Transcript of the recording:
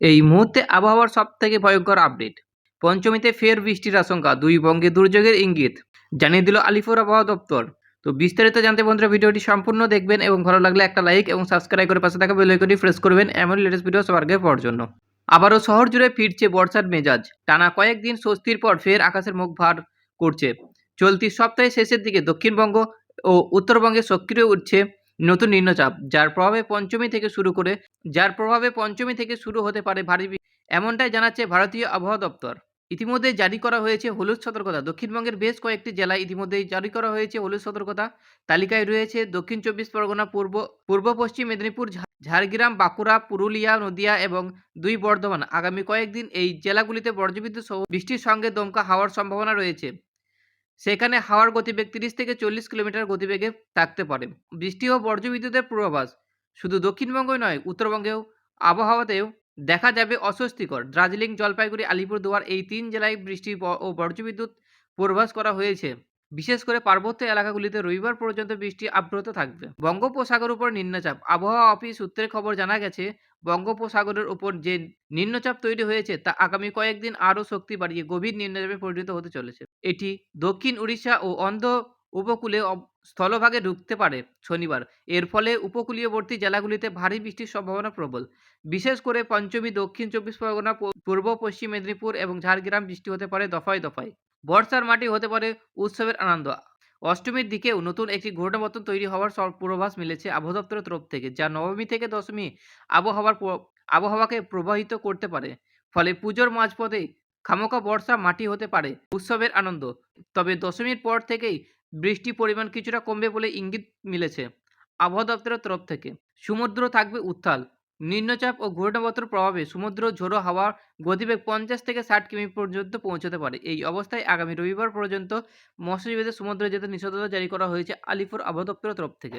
এই মুহূর্তে আবহাওয়ার সব থেকে ভয়ঙ্কর আপডেট পঞ্চমীতে ফের বৃষ্টির আশঙ্কা, দুই বঙ্গে দুর্যোগের ইঙ্গিত, জানিয়ে দিল আলিপুর আবহাওয়া দপ্তর। তো বিস্তারিত জানতে বন্ধুরা ভিডিওটি সম্পূর্ণ দেখবেন এবং ভালো লাগলে একটা লাইক এবং সাবস্ক্রাইব করে পাশে থাকা বেল আইকনটি প্রেস করবেন এমন লেটেস্ট ভিডিও সবার আগে পাওয়ার জন্য। আবারও শহর জুড়ে ফিরছে বর্ষার মেজাজ। টানা কয়েকদিন স্বস্তির পর ফের আকাশের মুখ ভার করছে। চলতি সপ্তাহের শেষের দিকে দক্ষিণবঙ্গ ও উত্তরবঙ্গে সক্রিয় উঠছে নতুন নিম্নচাপ, যার প্রভাবে পঞ্চমী থেকে শুরু করে, যার প্রভাবে পঞ্চমী থেকে শুরু হতে পারে ভারী এমনটাই জানাচ্ছে ভারতীয় আবহাওয়া দপ্তর। ইতিমধ্যে জারি করা হয়েছে হলুদ সতর্কতা। দক্ষিণবঙ্গের বেশ কয়েকটি জেলায় ইতিমধ্যেই জারি করা হয়েছে হলুদ সতর্কতা। তালিকায় রয়েছে দক্ষিণ চব্বিশ পরগনা, পূর্ব পূর্ব পশ্চিম মেদিনীপুর ঝাড়গ্রাম, বাঁকুড়া, পুরুলিয়া, নদিয়া এবং দুই বর্ধমান। আগামী কয়েকদিন এই জেলাগুলিতে বজ্রবিদ্যুৎ সহ বৃষ্টির সঙ্গে দমকা হাওয়ার সম্ভাবনা রয়েছে। সেখানে হাওয়ার গতিবেগ তিরিশ থেকে চল্লিশ কিলোমিটার গতিবেগে থাকতে পারে। বৃষ্টি ও বর্জ্যবিদ্যুতের পূর্বাভাস শুধু দক্ষিণবঙ্গই নয়, উত্তরবঙ্গেও আবহাওয়াতেও দেখা যাবে অস্বস্তিকর। দার্জিলিং, জলপাইগুড়ি, আলিপুরদুয়ার এই তিন জেলায় বৃষ্টি ও বর্জ্যবিদ্যুৎ পূর্বাভাস করা হয়েছে। বিশেষ করে পার্বত্য এলাকাগুলিতে রবিবার পর্যন্ত বৃষ্টি আব্রত থাকবে। বঙ্গোপসাগর উপর নিম্নচাপ। আবহাওয়া অফিস সূত্রের খবর জানা গেছে, বঙ্গোপসাগরের উপর যে নিম্নচাপ তৈরি হয়েছে, তা আগামী কয়েকদিন আরও শক্তি বাড়িয়ে গভীর নিম্নচাপে পরিণত হতে চলেছে। এটি দক্ষিণ উড়িষ্যা ও অন্ধ্র উপকূলে স্থলভাগে ঢুকতে পারে শনিবার। এর ফলে উপকূলীয়বর্তী জেলাগুলিতে ভারী বৃষ্টির সম্ভাবনা প্রবল। বিশেষ করে পঞ্চমী, দক্ষিণ চব্বিশ পরগনা পূর্ব, পশ্চিম মেদিনীপুর এবং ঝাড়গ্রাম বৃষ্টি হতে পারে দফায় দফায়। বর্ষার মাটি হতে পারে উৎসবের আনন্দ। অষ্টমীর দিকেও নতুন একটি ঘূর্ণাবর্তন তৈরি হওয়ার পূর্বাভাস মিলেছে আবহাওয়া দপ্তরের তরফ থেকে, যা নবমী থেকে দশমী আবহাওয়ার আবহাওয়াকে প্রবাহিত করতে পারে। ফলে পুজোর মাঝপথে খামোকা বর্ষা মাটি হতে পারে উৎসবের আনন্দ। তবে দশমীর পর থেকেই বৃষ্টির পরিমাণ কিছুটা কমবে বলে ইঙ্গিত মিলেছে আবহাওয়া দপ্তরের তরফ থেকে। সমুদ্র থাকবে উত্তাল। নিম্নচাপ ও ঘূর্ণাবর্তের প্রভাবে সমুদ্র, ঝোড়ো হাওয়ার গতিবেগ পঞ্চাশ থেকে ষাট কিমি পর্যন্ত পৌঁছতে পারে। এই অবস্থায় আগামী রবিবার পর্যন্ত মৎস্যজীবীদের সমুদ্রে যেতে নিষেধাজ্ঞা জারি করা হয়েছে আলিপুর আবহাওয়া দপ্তরের তরফ থেকে।